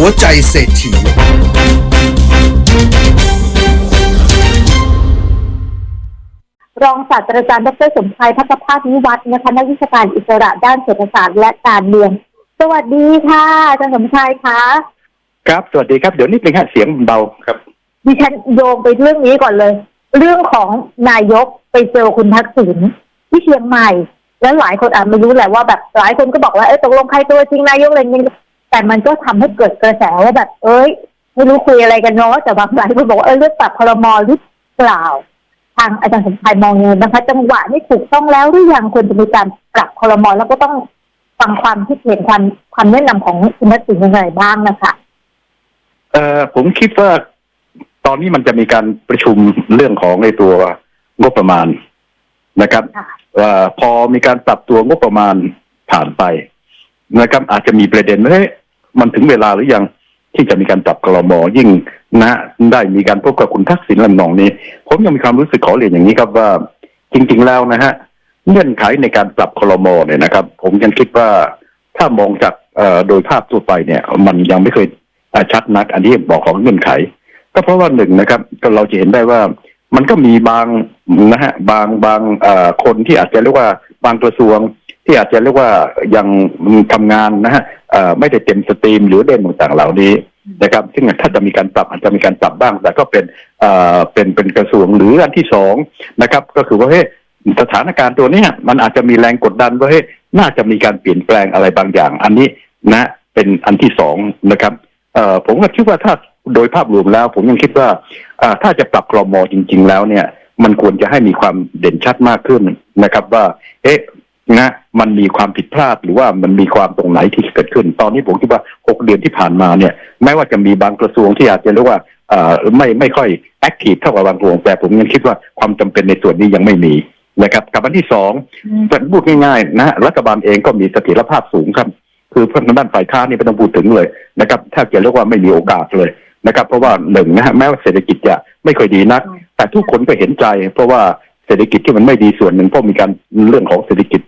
หัวใจเศรษฐี รองศาสตราจารย์ดรสมชายพัฒภาคนิวัฒน์นะคะนักวิชาการอิสระด้านเศรษฐศาสตร์และการเมือง สวัสดีค่ะอาจารย์สมชายคะครับ สวัสดีครับ เดี๋ยวนิดนึงฮะเสียงเบาครับ ดิฉันโยงไปเรื่องนี้ก่อนเลย เรื่องของนายกไปเจอคุณทักษิณที่เชียงใหม่ แล้วหลายคนอาจไม่รู้แหละว่าแบบหลายคนก็บอกว่าเอ้ยตกลงใครตัวจริงนายกอะไรเงี้ย แต่มันก็ทำให้เกิดกระแสว่าแบบ เอ้ย ไม่รู้คุยอะไรกันเนาะแต่บางหลายคนบอกว่าเออเรื่องปรับพรมหรือเปล่า ทางอาจารย์สมชายมองยังไงนะคะ จังหวะนี้ถูกต้องแล้วหรือยังควรจะมีการปรับพรมแล้วก็ต้องฟังความคิดเห็นความความแนะนำของคุณทักษิณยังไงบ้างนะคะเอ่อผมคิดว่าตอนนี้มันจะมีการประชุมเรื่องของในตัวงบประมาณนะครับค่ะว่าพอมีการปรับตัวงบประมาณผ่านไปนะครับอาจจะมีประเด็นว่าเฮ้ย มันถึงเวลาหรือยังที่จะมีการปรับกรมยิ่งนะได้มีการพบกับคุณทักษิณลำนองนี้ ผมยังมีความรู้สึกขอเรียนอย่างนี้ครับว่า จริง ๆ แล้วนะฮะเงื่อนไขในการปรับครมเนี่ยนะครับ ผมยังคิดว่าถ้ามองจากโดยภาพทั่วไปเนี่ย มันยังไม่เคยชัดนัก อันนี้บอกของเงื่อนไข ก็เพราะว่าหนึ่งนะครับ ก็เราจะเห็นได้ว่ามันก็มีบางนะฮะบางบางคนที่อาจจะเรียกว่าบางกระทรวง ที่อาจจะเรียกว่ายังทำงานนะฮะไม่ได้เต็มสตรีมหรือเด่นต่างๆเหล่านี้นะครับ ซึ่งถ้าจะมีการปรับอาจจะมีการปรับบ้าง แต่ก็เป็นเป็นเป็นกระทรวงหรืออันที่สองนะครับ ก็คือว่าเฮ้ยสถานการณ์ตัวนี้มันอาจจะมีแรงกดดันว่าเฮ้ยน่าจะมีการเปลี่ยนแปลงอะไรบางอย่าง อันนี้นะเป็นอันที่สองนะครับผมก็คิดว่าถ้าโดยภาพรวมแล้ว ผมยังคิดว่าถ้าจะปรับกรมจริง ๆ แล้วเนี่ย มันควรจะให้มีความเด่นชัดมากขึ้นนะครับ ว่าเอ๊ะ นะมันมีความผิดพลาดหรือว่ามันมีความตรงไหนที่เกิดขึ้น ตอนนี้ผมคิดว่าหกเดือนที่ผ่านมาเนี่ยแม้ว่าจะมีบางกระทรวงที่อาจจะเรียกว่าเอ่อไม่ไม่ค่อยแอคทีฟเท่ากับบางกระทรวงแต่ผมยังคิดว่าความจำเป็นในส่วนนี้ยังไม่มีนะครับกับอันที่สองจะพูดง่ายๆนะรัฐบาลเองก็มีเสถียรภาพสูงครับ คือเพื่อนทางด้านฝ่ายค้านนี่ไม่ต้องพูดถึงเลยนะครับถ้าจะเรียกว่าไม่มีโอกาสเลยนะครับ เพราะว่าหนึ่งนะฮะแม้ว่าเศรษฐกิจจะไม่ค่อยดีนัก แต่ทุกคนก็เห็นใจ เพราะว่าเศรษฐกิจที่มันไม่ดีส่วนหนึ่งเพราะมีการเรื่องของเศรษฐกิจอ่า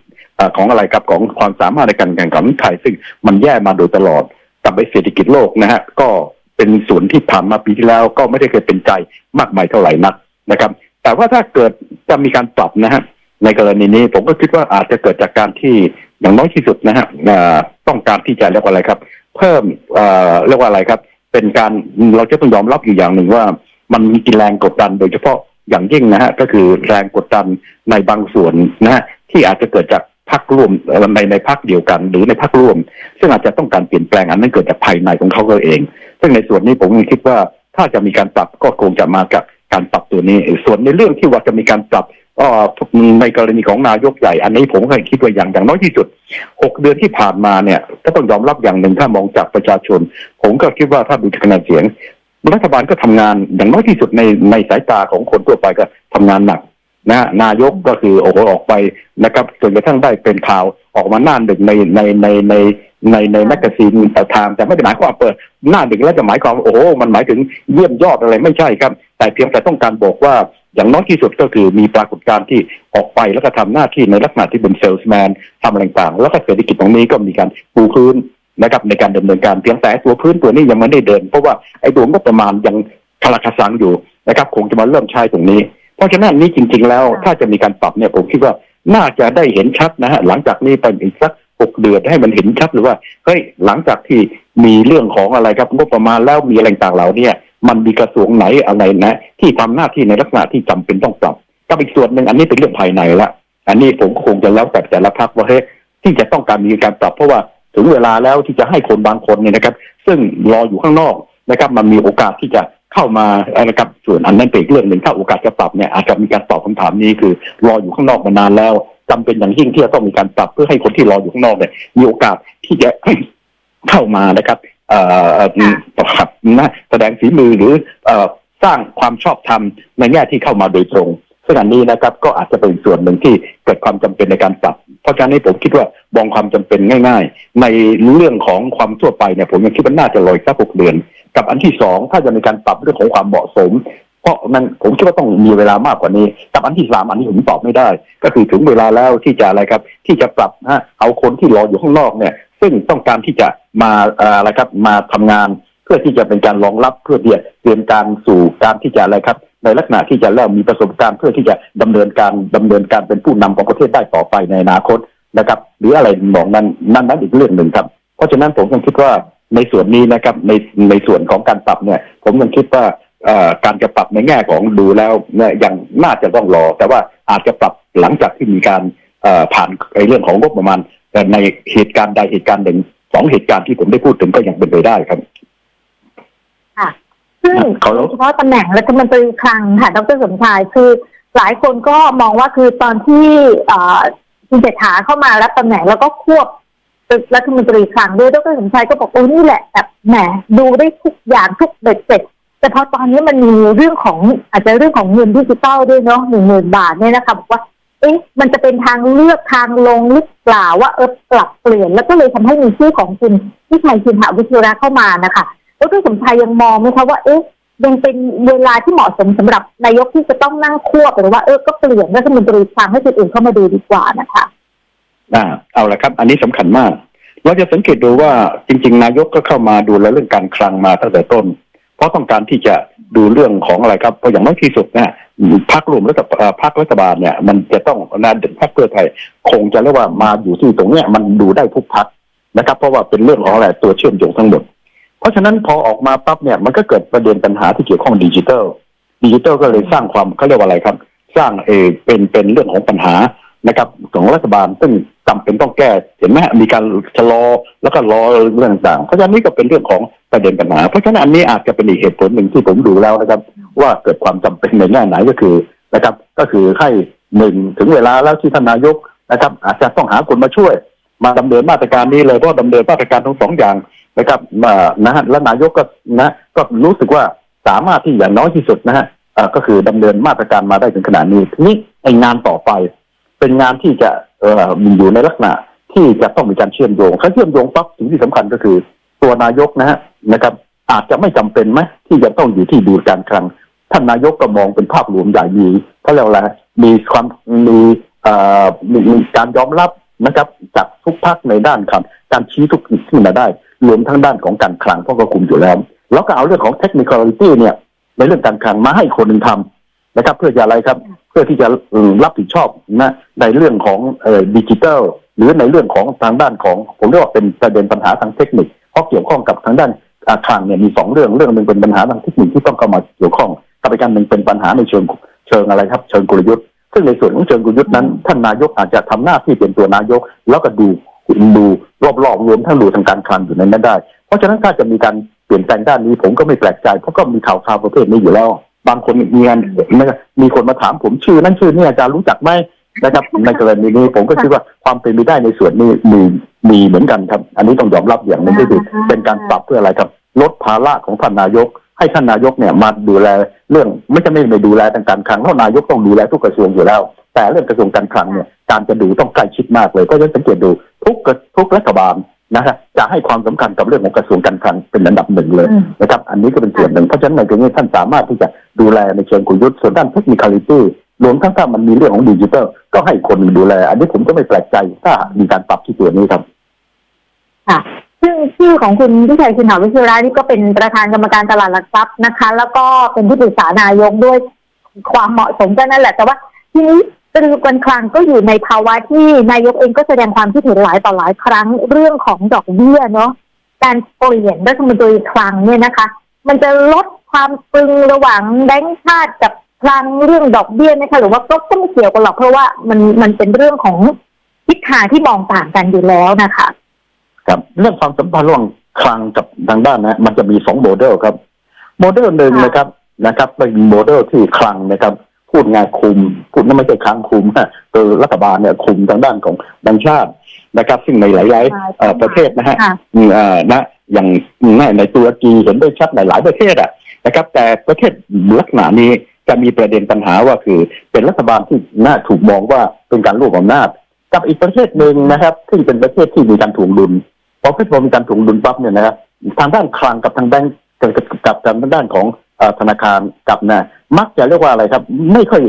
ของอะไรครับของความสามารถในการแข่งขันไทยซึ่งมันแย่มาโดยตลอดกับไอ้เศรษฐกิจโลกนะฮะก็เป็นส่วนที่ผ่านมาปีที่แล้วก็ไม่ได้เคยเป็นใจมากมายเท่าไหร่นักนะครับ แต่ว่าถ้าเกิดจะมีการปรับนะฮะในกรณีนี้ผมก็คิดว่าอาจจะเกิดจากการที่อย่างน้อยที่สุดนะฮะต้องการที่จะเรียกว่าอะไรครับ เพิ่มเอ่อเรียกว่าอะไรครับ เป็นการเราจะต้องยอมรับอยู่อย่างหนึ่งว่า มันมีกินแรงกดดันโดยเฉพาะอย่างยิ่งนะฮะก็คือแรงกดดันในบางส่วนนะฮะที่อาจจะเกิดจาก พรรคร่วมในในพรรคเดียวกัน หรือในพรรคร่วม ซึ่งอาจจะต้องการเปลี่ยนแปลงอันนั้นเกิดจากภายในของเขาเอง ซึ่งในส่วนนี้ผมคิดว่าถ้าจะมีการปรับก็คงจะมากับการปรับตัวนี้ ส่วนในเรื่องที่ว่าจะมีการปรับในกรณีของนายกใหญ่ อันนี้ผมก็คิดว่าอย่างอย่างน้อยที่สุดหกเดือนที่ผ่านมาเนี่ยก็ต้องยอมรับอย่างหนึ่งถ้ามองจากประชาชน ผมก็คิดว่าถ้าดูคะแนนเสียงรัฐบาลก็ทำงานอย่างน้อยที่สุดในในสายตาของคนทั่วไปก็ทำงานหนัก นะฮะนายกก็คือโอ้โหออกไปนะครับจนกระทั่งได้เป็นข่าวออกมาหน้าหนึ่งในในในในในในแมกกาซีนแต่ทางแต่ไม่ได้หมายความว่าเปิดหน้าหนึ่งแล้วจะหมายความว่าโอ้โหมันหมายถึงเยี่ยมยอดอะไรไม่ใช่ครับ แต่เพียงแต่ต้องการบอกว่าอย่างน้อยที่สุดก็คือมีปรากฏการณ์ที่ออกไปแล้วก็ทำหน้าที่ในลักษณะที่เป็นเซลส์แมนทำอะไรต่างๆแล้วก็เศรษฐกิจตรงนี้ก็มีการปูพื้นนะครับในการดำเนินการเพียงแต่ตัวพื้นตัวนี้ยังไม่ได้เดิน เพราะว่าไอ้ตัวงบประมาณยังคลาคาซังอยู่นะครับ คงจะมาเริ่มใช้ตรงนี้ เพราะฉะนั้นนี่จริง ๆ แล้ว ถ้าจะมีการปรับเนี่ยผมคิดว่าน่าจะได้เห็นชัดนะฮะหลังจากนี้ไปอีกสักหกเดือนให้มันเห็นชัดหรือว่าเฮ้ยหลังจากที่มีเรื่องของอะไรครับงบประมาณแล้วมีอะไรต่างๆเหล่าเนี้มันมีกระทรวงไหนอะไรนะ ที่ทำหน้าที่ในลักษณะที่จำเป็นต้องปรับกับอีกส่วนหนึ่งอันนี้เป็นเรื่องภายในละอันนี้ผมคงจะแล้วแต่แต่ละพักว่าเฮ้ยที่จะต้องการมีการปรับ เพราะว่าถึงเวลาแล้วที่จะให้คนบางคนเนี่ยนะครับ ซึ่งรออยู่ข้างนอกนะครับ มันมีโอกาสที่จะ เข้ามานะครับส่วนอันนั้นเป็นเรื่องหนึ่งถ้าโอกาสจะปรับเนี่ยอาจจะมีการตอบคำถามนี้คือ รออยู่ข้างนอกมานานแล้วจำเป็นอย่างยิ่งที่จะต้องมีการปรับเพื่อให้คนที่รออยู่ข้างนอกเนี่ยมีโอกาสที่จะเข้ามานะครับเอ่อครับนะแสดงฝีมือหรือเอ่อสร้างความชอบธรรมในแง่ที่เข้ามาโดยตรงซึ่งอันนี้นะครับก็อาจจะเป็นส่วนหนึ่งที่เกิดความจำเป็นในการปรับ เพราะฉะนั้นผมคิดว่ามองความจำเป็นง่าย ๆ ในเรื่องของความทั่วไปเนี่ยผมยังคิดว่าน่าจะรออีกสักหกเดือน กับอันที่สองถ้าจะมีการปรับเรื่องของความเหมาะสม เพราะมันผมคิดว่าต้องมีเวลามากกว่านี้ กับอันที่สามอันนี้ผมตอบไม่ได้ ก็คือถึงเวลาแล้วที่จะอะไรครับ ที่จะปรับฮะเอาคนที่รออยู่ข้างนอกเนี่ย ซึ่งต้องการที่จะมาอะไรครับมาทำงาน เพื่อที่จะเป็นการรองรับเพื่อที่จะเตรียมการสู่การที่จะอะไรครับ ในลักษณะที่จะเริ่มมีประสบการณ์เพื่อที่จะดำเนินการดำเนินการเป็นผู้นำของประเทศได้ต่อไปในอนาคตนะครับ หรืออะไรมองนั้นนั่นนั้นอีกเรื่องหนึ่งครับ เพราะฉะนั้นผมยังคิดว่า ในส่วนนี้นะครับในในส่วนของการปรับเนี่ย ผมยังคิดว่าเอ่อการจะปรับในแง่ของดูแล้วเนี่ยยังน่าจะต้องรอ แต่ว่าอาจจะปรับหลังจากที่มีการเอ่อผ่านไอ้เรื่องของงบประมาณแต่ในเหตุการณ์ใดเหตุการณ์หนึ่งสองเหตุการณ์ที่ผมได้พูดถึงก็ยังเป็นไปได้ครับค่ะซึ่งเขาโดยเฉพาะตำแหน่งรัฐมนตรีคลังค่ะดรสมชายคือหลายคนก็มองว่าคือตอนที่เอ่อคุณเศรษฐาเข้ามารับตำแหน่งแล้วก็ควบ รัฐมนตรีคลังด้วยดรสมชายก็บอกโอ้นี่แหละแบบแหมดูได้ทุกอย่างทุกเบ็ดเสร็จแต่พอตอนนี้มันมีเรื่องของอาจจะเรื่องของเงินดิจิตอลด้วยเนาะหนึ่งหมื่นบาทเนี่ยนะคะบอกว่าเอ๊ะมันจะเป็นทางเลือกทางลงหรือเปล่าว่าเออปรับเปลี่ยนแล้วก็เลยทำให้มีชื่อของคุณที่ชัยชินหาวิชระเข้ามานะคะแล้วดรสมชายยังมองไหมคะว่าเอ๊ะยังเป็นเวลาที่เหมาะสมสำหรับนายกที่จะต้องนั่งควบหรือว่าเออก็เปลี่ยนรัฐมนตรีคลังให้คนอื่นเข้ามาดูดีกว่านะคะ อ่าเอาละครับ อันนี้สำคัญมาก เราจะสังเกตดูว่าจริง ๆ นายกก็เข้ามาดูแลเรื่องการคลังมาตั้งแต่ต้น เพราะต้องการที่จะดูเรื่องของอะไรครับเพราะอย่างน้อยที่สุดนะพรรครวมรัฐพรรครัฐบาลเนี่ย มันจะต้องนาเด่นพรรคเพื่อไทย คงจะเรียกว่ามาอยู่ที่ตรงเนี้ยมันดูได้ทุกพรรคนะครับ เพราะว่าเป็นเรื่องของอะไรตัวเชื่อมโยงทั้งหมด เพราะฉะนั้นพอออกมาปั๊บเนี่ยมันก็เกิดประเด็นปัญหาที่เกี่ยวข้องดิจิทัลดิจิทัลก็เลยสร้างความเขาเรียกว่าอะไรครับ สร้างเออเป็นเป็นเรื่องของปัญหานะครับของรัฐบาลซึ่ง จำเป็นต้องแก้เห็นไหมมีการชะลอแล้วก็รอเรื่องต่างๆ เพราะฉะนั้นนี่ก็เป็นเรื่องของประเด็นปัญหา เพราะฉะนั้นอันนี้อาจจะเป็นอีกเหตุผลหนึ่งที่ผมดูแล้วนะครับ ว่าเกิดความจำเป็นในแง่ไหนก็คือนะครับ ก็คือให้หนึ่งถึงเวลาแล้วที่ท่านนายกนะครับ อาจจะต้องหาคนมาช่วย มาดำเนินมาตรการนี้เลยเพราะดำเนินมาตรการทั้งสองอย่างนะครับมานะฮะและนายกก็นะ ก็รู้สึกว่าสามารถที่อย่างน้อยที่สุดนะฮะก็คือดำเนินมาตรการมาได้ถึงขนาดนี้ทีนี้ไอ้งานต่อไป เป็นงานที่จะเอ่อมีอยู่ในลักษณะที่จะต้องมีการเชื่อมโยงถ้าเชื่อมโยงปั๊บสิ่งที่สำคัญก็คือ ตัวนายกนะฮะนะครับ อาจจะไม่จำเป็นไหมที่จะต้องอยู่ที่ดูการคลังท่านนายกก็มองเป็นภาพรวมใหญ่มีเขาเรียกว่าอะไรมีความมีเอ่อมีการยอมรับนะครับจากทุกภาคในด้านครับการชี้ทุกที่มาได้ รวมทั้งด้านของการคลังเพราะก็คุมอยู่แล้ว แล้วก็เอาเรื่องของเทคนิคอลิตี้เนี่ย ในเรื่องการคลังมาให้คนหนึ่งทำนะครับ เพื่อจะอะไรครับ เพื่อที่จะรับผิดชอบนะในเรื่องของดิจิทัลหรือในเรื่องของทางด้านของผมเรียกว่าเป็นประเด็นปัญหาทางเทคนิคเพราะเกี่ยวข้องกับทางด้านอาคลังเนี่ยมีสองเรื่องเรื่องหนึ่งเป็นปัญหาทางเทคนิคที่ต้องเข้ามาเกี่ยวข้องกับอีกการหนึ่งเป็นปัญหาในเชิงเชิงอะไรครับ เชิงกลยุทธ์ซึ่งในส่วนของเชิงกลยุทธ์นั้น ท่านนายกอาจจะทำหน้าที่เป็นตัวนายก แล้วก็ดูดูรอบๆรวมทั้งดูทางการคลังอยู่ในนั้นได้ เพราะฉะนั้นถ้าจะมีการเปลี่ยนแปลงด้านนี้ผมก็ไม่แปลกใจเพราะก็มีข่าวข่าวประเภทนี้อยู่แล้ว บางคนมีงานมีคนมาถามผมชื่อ นั้นชื่อนี่อาจารย์รู้จักไหมนะครับ ในกรณีนี้ผมก็คิดว่าความเป็นไปได้ในส่วนนี้มีมีเหมือนกันครับ อันนี้ต้องยอมรับอย่างหนึงก็คือเป็นการปรับเพื่ออะไรครับ ลดภาระของท่านนายก ให้ท่านนายกเนี่ยมาดูแลเรื่องไม่จะไม่ไปดูแลทางการคลังเพราะนายกต้องดูแลทุกกระทรวงอยู่แล้ว แต่เรื่องกระทรวงการคลังเนี่ยการจะดูต้องใกล้ชิดมากเลยก็จะสังเกตดูทุกกระทุกรัฐบาล นะฮะจะให้ความสำคัญกับเรื่องของกระทรวงการคลังเป็นอันดับหนึ่งเลยอืมนะครับ อันนี้ก็เป็นส่วนหนึ่งเพราะฉะนั้นในตรงนี้ท่านสามารถที่จะดูแลในเชิงกลยุทธ์ส่วนด้านเทคนิคอลิตี้รวมทั้งถ้ามันมีเรื่องของดิจิทัลก็ให้คนหนึ่งดูแล อันนี้ผมก็ไม่แปลกใจถ้ามีการปรับที่ตัวนี้ครับค่ะซึ่งชื่อของคุณพิชัยชินหาวิชิระนี่ก็เป็นประธานกรรมการตลาดหลักทรัพย์นะคะ แล้วก็เป็นที่ปรึกษานายกด้วยความเหมาะสมก็นั่นแหละแต่ว่าทีนี้ กระทรวงการคลังก็อยู่ในภาวะที่นายกเองก็แสดงความคิดเห็นหลายต่อหลายครั้งเรื่องของดอกเบี้ยเนาะการเปลี่ยนรัฐมนตรีคลังเนี่ยนะคะ มันจะลดความตึงระหว่างแบงก์ชาติกับคลังเรื่องดอกเบี้ยนะคะหรือว่าก็ไม่เกี่ยวกันหรอกเพราะว่ามันมันเป็นเรื่องของทิศทางที่มองต่างกันอยู่แล้วนะคะครับเรื่องความสัมพันธ์ระหว่างคลังกับทางด้านนะ มันจะมีสองโมเดลครับ โมเดลหนึ่งนะครับนะครับ เป็นโมเดลที่คลังนะครับ พูดง่ายคุมพูดนั่นไม่ใช่คลังคุมฮะคือรัฐบาลเนี่ยคุมทางด้านของแบงก์ชาตินะครับ ซึ่งในหลายๆเอ่อประเทศนะฮะค่ะอืมเอ่อนะอย่างในในตุรกีเห็นได้ชัดในหลายประเทศอะนะครับ แต่ประเทศลักษณะนี้จะมีประเด็นปัญหาว่าคือเป็นรัฐบาลที่น่าถูกมองว่าเป็นการรวบอำนาจ กับอีกประเทศหนึ่งนะครับ ซึ่งเป็นประเทศที่มีการถ่วงดุลพอพิพอมีการถ่วงดุลปั๊บเนี่ยนะครับทางด้านคลังกับทางแบงก์กับกับกับทางด้านของเอ่อ ธนาคารกับนะมักจะเรียกว่าอะไรครับ ไม่ค่อย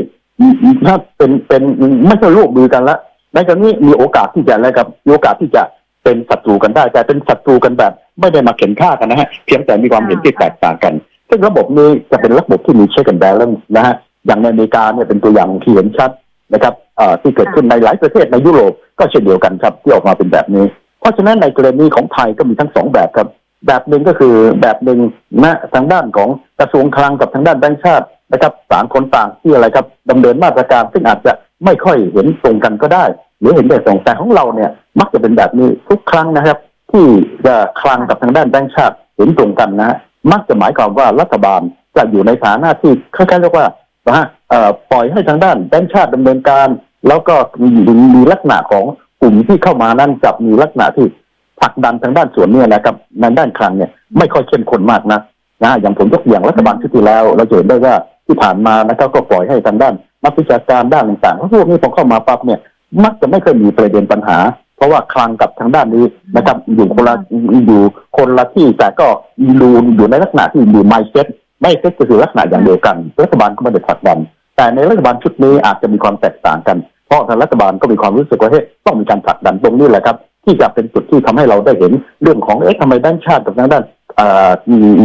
ถ้าเป็นเป็นไม่ค่อยร่วมมือกันละในกรณีมีโอกาสที่จะอะไรครับมีโอกาสที่จะเป็นศัตรูกันได้แต่เป็นศัตรูกันแบบ ไม่ได้มาเข็นฆ่ากันนะฮะเพียงแต่มีความเห็นที่แตกต่างกัน ซึ่งระบบนี้จะเป็นระบบที่มีเช็คแอนแบลนซ์นะฮะอย่างในอเมริกาเนี่ยเป็นตัวอย่างที่เห็นชัดนะครับที่เกิดขึ้นในหลายประเทศในยุโรปก็เช่นเดียวกันครับที่ออกมาเป็นแบบนี้ เพราะฉะนั้นในกรณีของไทยก็มีทั้งสองแบบครับ แบบหนึ่งก็คือแบบหนึ่งนะทางด้านของกระทรวงคลังกับทางด้านแบงก์ชาตินะครับต่างคนต่างที่อะไรครับดำเนินมาตรการซึ่งอาจจะไม่ค่อยเห็นตรงกันก็ได้ หรือเห็นได้ตรงแต่ของเราเนี่ย มักจะเป็นแบบนี้ทุกครั้งนะครับ ที่จะคลังกับทางด้านแบงก์ชาติเห็นตรงกันนะฮะมักจะหมายความว่ารัฐบาลจะอยู่ในฐานะที่คล้ายๆเรียกว่านะฮะเอ่อปล่อยให้ทางด้านแบงก์ชาติดำเนินการ แล้วก็มีมีลักษณะของกลุ่มที่เข้ามานั้นจะมีลักษณะที่ ผลักดันทางด้านส่วนเนี้นะครับในด้านคลังเนี่ยไม่ค่อยเข้มข้นมากนะนะฮะอย่างผมยกอย่างรัฐบาลชุดที่แล้ว เราจะเห็นได้ว่าที่ผ่านมานะครับก็ปล่อยให้ทางด้านนักวิชาการด้านต่างๆพวกนี้พอเข้ามาปั๊บเนี่ยมักจะไม่เคยมีประเด็นปัญหา เพราะว่าคลังกับทางด้านนี้นะครับอยู่คนละอยู่คนละที่แต่ก็ดูอยู่ในลักษณะที่อยู่ไมเซ็ตไม่เซ็ตก็คือลักษณะอย่างเดียวกันรัฐบาลก็ไม่ได้ผลักดันแต่ในรัฐบาลชุดนี้อาจจะมีความแตกต่างกัน เพราะทางรัฐบาลก็มีความรู้สึกว่าเฮ้ยต้องมีการผลักดันตรงนี้แหละครับ ที่จะเป็นจุดที่ทำให้เราได้เห็นเรื่องของเอ๊ะทำไมด้านชาติกับทางด้าน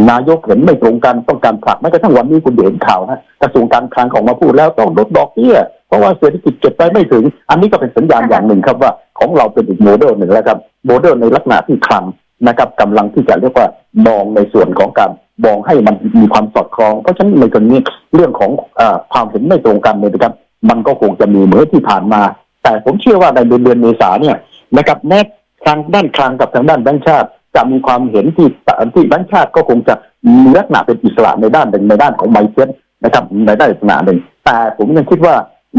นายกเห็นไม่ตรงกันต้องการผลักแม้กระทั่งวันนี้คุณเห็นข่าวนะกระทรวงการคลังออกมาพูดแล้วต้องลดดอกเบี้ยเพราะว่าเศรษฐกิจเก็บไปไม่ถึง อันนี้ก็เป็นสัญญาณอย่างหนึ่งครับว่าของเราเป็นอีกโมเดลหนึ่งแล้วครับโมเดลในลักษณะที่คลังนะครับกำลังที่จะเรียกว่ามองในส่วนของการมองให้มันมีความสอดคล้อง เพราะฉะนั้นในกรณีเรื่องของอความเห็นไม่ตรงกันเนี่ยนะครับ มันก็คงจะมีเหมือนที่ผ่านมา แต่ผมเชื่อว่าในเดือนเดือนเมษาเนี่ย นะครับแม้ทางด้านคลังกับทางด้านแบงค์ชาติ จะมีความเห็นที่ที่แบงค์ชาติก็คงจะมีลักษณะเป็นอิสระในด้านหนึ่งในด้านของไมเซ็ตนะครับในด้านลักษณะหนึ่งแต่ผมยังคิดว่า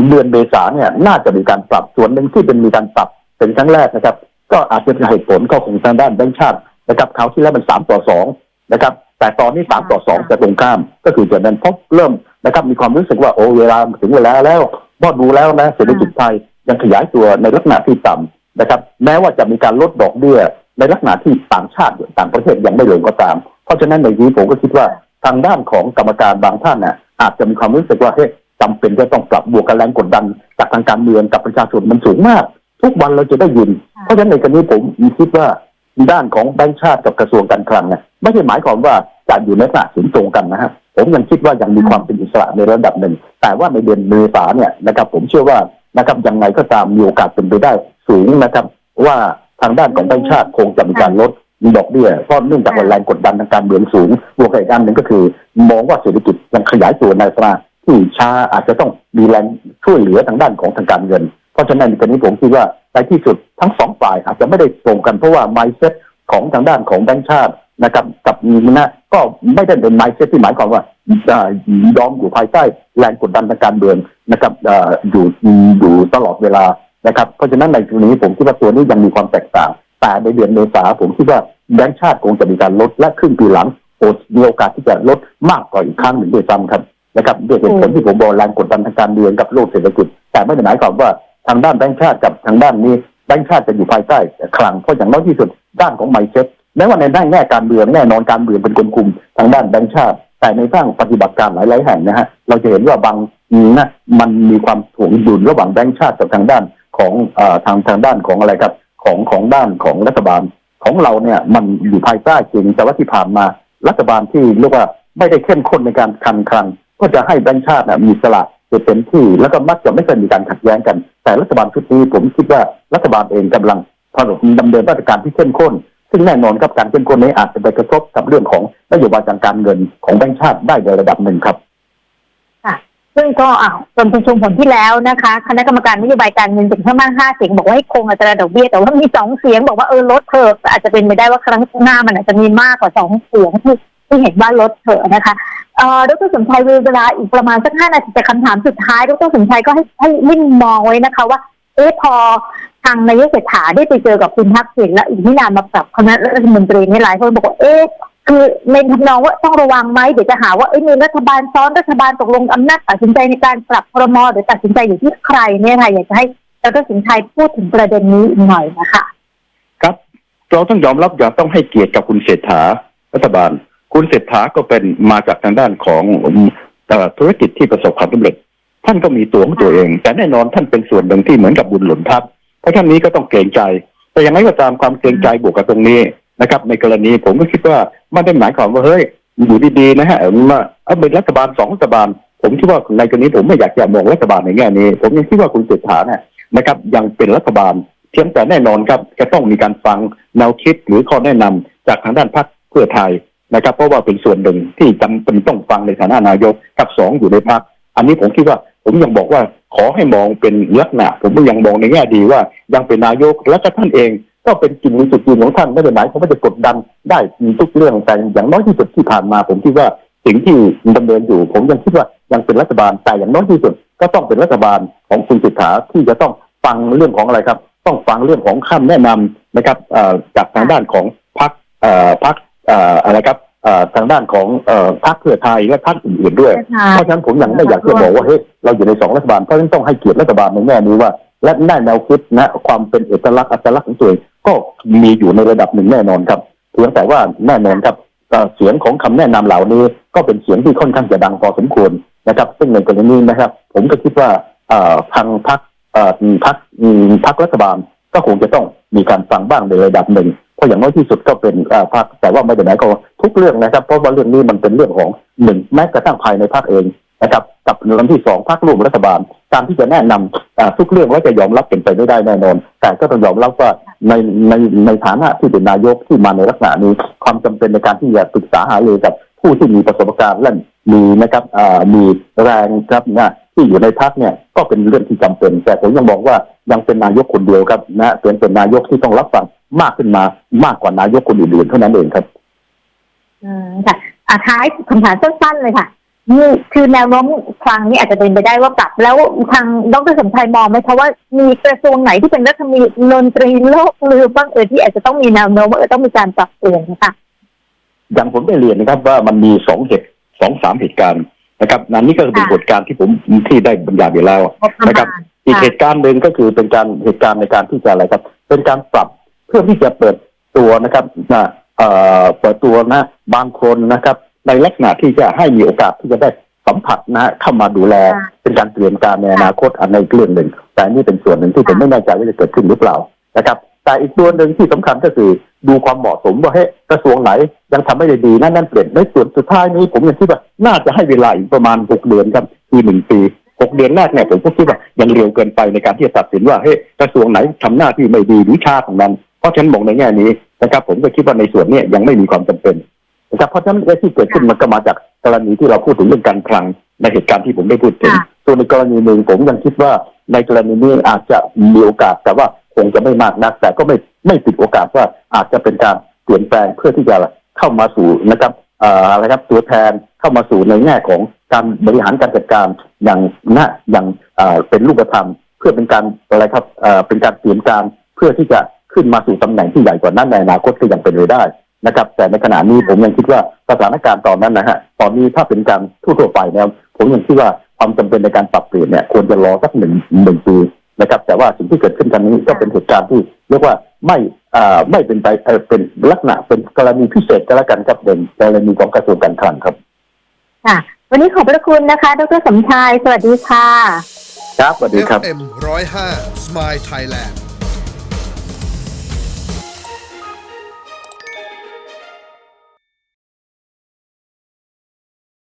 เดือนเมษาเนี่ยน่าจะมีการปรับส่วนหนึ่งที่เป็นมีการปรับเป็นครั้งแรกนะครับ ก็อาจจะเป็นเหตุผลก็คงทางด้านแบงค์ชาตินะครับคราวที่แล้วมันสามต่อสองนะครับแต่ตอนนี้สามต่อสองจะตรงข้าม ก็คือจะนั้นพบเริ่มนะครับมีความรู้สึกว่าโอ้เวลาถึงเวลาแล้วพอดูแล้วนะเศรษฐกิจไทยยังขยายตัวในลักษณะที่ต่ำ นะครับแม้ว่าจะมีการลดดอกเบี้ยในลักษณะที่ต่างชาติต่างประเทศยังไม่ลงก็ตาม เพราะฉะนั้นในนี้ผมก็คิดว่าทางด้านของกรรมการบางท่านน่ะอาจจะมีความรู้สึกว่าเฮ้ยจำเป็นจะต้องปรับบวกกับแรงกดดัน จากทางการเมืองกับประชาชนมันสูงมาก ทุกวันเราจะได้ยิน เพราะฉะนั้นในกรณีผมคิดว่าด้านของแบงก์ชาติกับกระทรวงการคลังเนี่ยไม่ใช่หมายความว่าจะอยู่ในลักษณะสินตรงกันนะฮะผมยังคิดว่ายังมีความเป็นอิสระในระดับหนึ่ง แต่ว่าในเดือนเมษาเนี่ยนะครับผมเชื่อว่านะครับยังไงก็ตามมีโอกาสเป็นไปได้ สูงนะครับ ว่าทางด้านของแบงก์ชาติคงจะมีการลดดอกเบี้ยเพราะเนื่องจากแรงกดดันทางการเมืองสูงบวกกับอีกอันหนึ่งก็คือ มองว่าเศรษฐกิจยังขยายตัวในลักษณะที่ช้าอาจจะต้องมีแรงช่วยเหลือทางด้านของทางการเงิน เพราะฉะนั้นในกรณีผมคิดว่าในที่สุดทั้งสองฝ่ายอาจจะไม่ได้ตรงกันเพราะว่า mindset ของทางด้านของแบงก์ชาตินะครับกับมีนะก็ไม่ได้เป็น mindset ที่หมายความว่าอ่ายอมอยู่ภายใต้แรงกดดันทางการเมืองนะครับอ่าอยู่อยู่ตลอดเวลา นะครับเพราะฉะนั้นในตรงนี้ผมคิดว่าตัวนี้ยังมีความแตกต่าง แต่ในเดือนเมษาผมคิดว่าแบงก์ชาติคงจะมีการลดและครึ่งปีหลังโอดมีโอกาสที่จะลดมากกว่าอีกครั้งหนึ่งด้วยซ้ำครับนะครับด้วยเหตุผลที่ผมบอกแรงกดดันทางการเมืองกับโลกเศรษฐกิจ แต่ไม่ได้หมายความว่าทางด้านแบงก์ชาติกับทางด้านนี้แบงก์ชาติจะอยู่ภายใต้คลังเพราะอย่างน้อยที่สุดด้านของไมเซ็ตแม้ว่าในด้านแง่การเมืองแน่นอนการเมืองเป็นคนคุมทางด้านแบงก์ชาติ แต่ในทางปฏิบัติการหลาย ๆ แห่งนะฮะเราจะเห็นว่าบางนะมันมีความถ่วงดุลระหว่างแบงก์ชาติกับทางด้าน ของอทางทางด้านของอะไรครับ ของของด้านของรัฐบาลของเราเนี่ย มันอยู่ภายใต้จริงแต่ว่าที่ผ่านมา รัฐบาลที่เรียกว่าไม่ได้เข้มข้นในการคันคลังก็จะให้แบงก์ชาติน่ะมีสละเต็มที่แล้วก็มักจะไม่เคยมีการขัดแย้งกัน แต่รัฐบาลชุดนี้ผมคิดว่ารัฐบาลเองกำลังผลิตดำเนินมาตรการที่เข้มข้น ซึ่งแน่นอนครับการเข้มข้นนี้อาจจะไปกระทบกับเรื่องของนโยบายทางการเงินของแบงก์ชาติได้ในระดับหนึ่งครับ ซึ่งก็อะจนประชุมผลที่แล้วนะคะ คณะกรรมการนโยบายการเงินเป็นข้ามากห้าเสียงบอกว่าให้คงอัตราดอกเบี้ยแต่ว่ามีสองเสียงบอกว่าเออลดเถอะอาจจะเป็นไปได้ว่าครั้งหน้ามันอาจจะมีมากกว่าสองเสียงที่ที่เห็นว่าลดเถอะนะคะเอ่อดรสมชัยเวลาอีกประมาณสักห้านาทีแต่คำถามสุดท้ายดรสมชัยก็ให้ให้ลิ่งมองไว้นะคะว่าเอ๊ะพอทางนายกเศรษฐาได้ไปเจอกับคุณทักษิณแล้วอีกไม่นานมาปรับคณะรัฐมนตรีนี่หลายคนบอกว่าเอ๊ะ คือในทำนองว่าต้องระวังไหมเดี๋ยวจะหาว่าเอ้ยมีรัฐบาลซ้อนรัฐบาลตกลงอำนาจตัดสินใจในการปรับพรมหรือตัดสินใจอยู่ที่ใครเนี่ยค่ะอยากจะให้ดรสินชัยพูดถึงประเด็นนี้หน่อยนะคะครับ เราต้องยอมรับอย่าต้องให้เกียรติกับคุณเศรษฐารัฐบาล คุณเศรษฐาก็เป็นมาจากทางด้านของเอ่อธุรกิจที่ประสบความสำเร็จ ท่านก็มีตัวของตัวเอง แต่แน่นอนท่านเป็นส่วนหนึ่งที่เหมือนกับบุญหล่นทับเพราะท่านนี้ก็ต้องเกรงใจ แต่อย่างไรก็ตามความเกรงใจบวกกับตรงนี้ นะครับ ในกรณีผมก็คิดว่าไม่ได้หมายความว่าเฮ้ยอยู่ดีๆนะฮะมาเอาเป็นรัฐบาลสองรัฐบาล ผมคิดว่าในกรณีผมไม่อยากจะมองรัฐบาลในแง่นี้ ผมยังคิดว่าคุณเศรษฐาเนี่ยนะครับ ยังเป็นรัฐบาลเพียงแต่แน่นอนครับจะต้องมีการฟังแนวคิดหรือข้อแนะนำจากทางด้านพรรคเพื่อไทยนะครับ เพราะว่าเป็นส่วนหนึ่งที่จำเป็นต้องฟังในฐานะนายกกับสองอยู่ในพรรคอันนี้ผมคิดว่าผมยังบอกว่าขอให้มองเป็นลักษณะ ผมยังมองในแง่ดีว่ายังเป็นนายกและก็ท่านเอง ก็เป็นกินมีจุดยืนของท่านไม่ได้หมายความว่าจะกดดันได้ทุกเรื่องแต่อย่างน้อยที่สุดที่ผ่านมาผมคิดว่าสิ่งที่ดำเนินอยู่ ผมยังคิดว่ายังเป็นรัฐบาลแต่อย่างน้อยที่สุด ก็ต้องเป็นรัฐบาลของคุณสิทธาที่จะต้องฟังเรื่องของอะไรครับ ต้องฟังเรื่องของคำแนะนำนะครับเอ่อจากทางด้านของพรรคเอ่อพรรคเอ่ออะไรครับเอ่อทางด้านของเอ่อพรรคเพื่อไทยและพรรคอื่นๆด้วย เพราะฉะนั้นผมยังไม่อยากจะบอกว่าเฮ้ยเราอยู่ในสองรัฐบาลเพราะฉะนั้นต้องให้เกียรติรัฐบาลในแง่นี้ว่า และแน่แนวคิดนะความเป็นเอกลักษณ์อัตลักษณ์ของตัวเองก็มีอยู่ในระดับหนึ่งแน่นอนครับเพียงแต่ว่าแน่นอนครับเสียงของคำแนะนำเหล่านี้ ก็เป็นเสียงที่ค่อนข้างจะดังพอสมควรนะครับ ซึ่งในกรณีนี้นะครับ ผมก็คิดว่าทางพรรคพรรคพรรครัฐบาลก็คงจะต้องมีการฟังบ้างในระดับหนึ่งเพราะอย่างน้อยที่สุดก็เป็นพรรคแต่ว่าไม่ได้หมายความทุกเรื่องนะครับ เพราะว่าเรื่องนี้มันเป็นเรื่องของหนึ่งแม้กระทั่งภายในพรรคเอง นะครับกับเรื่องที่สองพรรคร่วมรัฐบาล การที่จะแนะนำอ่าทุกเรื่องว่าจะยอมรับเป็นไปไม่ได้แน่นอน แต่ก็ต้องยอมรับว่าในในในฐานะที่เป็นนายกที่มาในลักษณะนี้ความจำเป็นในการที่จะปรึกษาหารือกับผู้ที่มีประสบการณ์และมีนะครับอ่ามีแรงครับนะที่อยู่ในพรรคเนี่ยก็เป็นเรื่องที่จำเป็น แต่ผมยังบอกว่ายังเป็นนายกคนเดียวครับนะเป็นเป็นนายกที่ต้องรับฟังมากขึ้นมามากกว่านายกคนอื่นๆเท่านั้นเองครับ อืมค่ะอะท้ายคำถามสั้นๆเลยค่ะ นี่คือแนวโน้มฟังนี่อาจจะเป็นไปได้ว่าปรับแล้วทางดรสมชายมองไหมคะว่ามีกระทรวงไหนที่เป็นรัฐมนตรีโลกหรือบ้างเออที่อาจจะต้องมีแนวโน้มว่าเออต้องมีการปรับเปลี่ยนนะคะอย่างผมได้เรียนนะครับว่ามันมีสองเหตุสองสามเหตุการณ์นะครับนั่นนี่ก็เป็นค่ะบทการที่ผมที่ได้บรรยายไปแล้วงบประนะครับมาณอีกค่ะเหตุการณ์หนึ่งก็คือเป็นการเหตุการณ์ในการที่จะอะไรครับ เป็นการปรับเพื่อที่จะเปิดตัวนะครับนะเอ่อเปิดตัวนะบางคนนะครับ ในลักษณะที่จะให้มีโอกาสที่จะได้สัมผัสนะเข้ามาดูแลค่ะเป็นการเตรียมการในอนาคตอันในเรื่องหนึ่ง แต่อันนี่เป็นส่วนหนึ่งที่ผมค่ะไม่แน่ใจว่าจะเกิดขึ้นหรือเปล่านะครับ แต่อีกส่วนหนึ่งที่สำคัญก็คือดูความเหมาะสมว่าเฮ้ยกระทรวงไหนยังทำไม่ได้ดีนั่นนั่นเปลี่ยนในส่วนสุดท้ายนี้ผมยังคิดว่าน่าจะให้เวลาอีกประมาณหกเดือนครับคือหนึ่งปีหกเดือนแรกเนี่ยผมก็คิดว่ายังเร็วเกินไปในการที่จะตัดสินว่าเฮ้ยกระทรวงไหนทำหน้าที่ไม่ดีหรือช้าของนั้นเพราะฉะนันมองในแง่นี้นะครับผมก็คิดว่าในส่วนเนี้ยังไม่มีความจำเป็น นะครับเพราะฉะนั้นไอ้ที่เกิดขึ้นมันก็มาจากกรณีที่เราพูดถึงเรื่องการคลังในเหตุการณ์ที่ผมได้พูดถึงค่ะส่วนในกรณีหนึ่งผมยังคิดว่าในกรณีนี้อาจจะมีโอกาสแต่ว่าคงจะไม่มากนัก แต่ก็ไม่ไม่ปิดโอกาสว่าอาจจะเป็นการเปลี่ยนแปลงเพื่อที่จะเข้ามาสู่นะครับเอ่ออะไรครับตัวแทนเข้ามาสู่ในแง่ของการบริหารการจัดการอย่างนะอย่างเอ่อเป็นรูปธรรม เพื่อเป็นการอะไรครับเอ่อเป็นการเตรียมการเพื่อที่จะขึ้นมาสู่ตำแหน่งที่ใหญ่กว่านั้นในอนาคตก็ยังเป็นไปได้ นะครับ แต่ในขณะนี้ผมยังคิดว่าสถานการณ์ตอนนั้นนะฮะตอนนี้ถ้าเป็นการทั่วๆไปเนี่ยผมยังคิดว่าความจำเป็นในการปรับเปลี่ยนเนี่ยควรจะรอสักหนึ่งหนึ่งปีนะครับแต่ว่าสิ่งที่เกิดขึ้นครั้งนี้ก็เป็นเหตุการณ์ที่เรียกว่าไม่อ่าไม่เป็นไปเอ่อเป็นลักษณะเป็นกรณีพิเศษก็แล้วกันครับเป็นกรณีของกระทรวงการคลังครับ ค่ะ วันนี้ขอบพระคุณนะคะ ดรสมชาย สวัสดีค่ะ ครับ สวัสดีครับ FM 105 Smile Thailand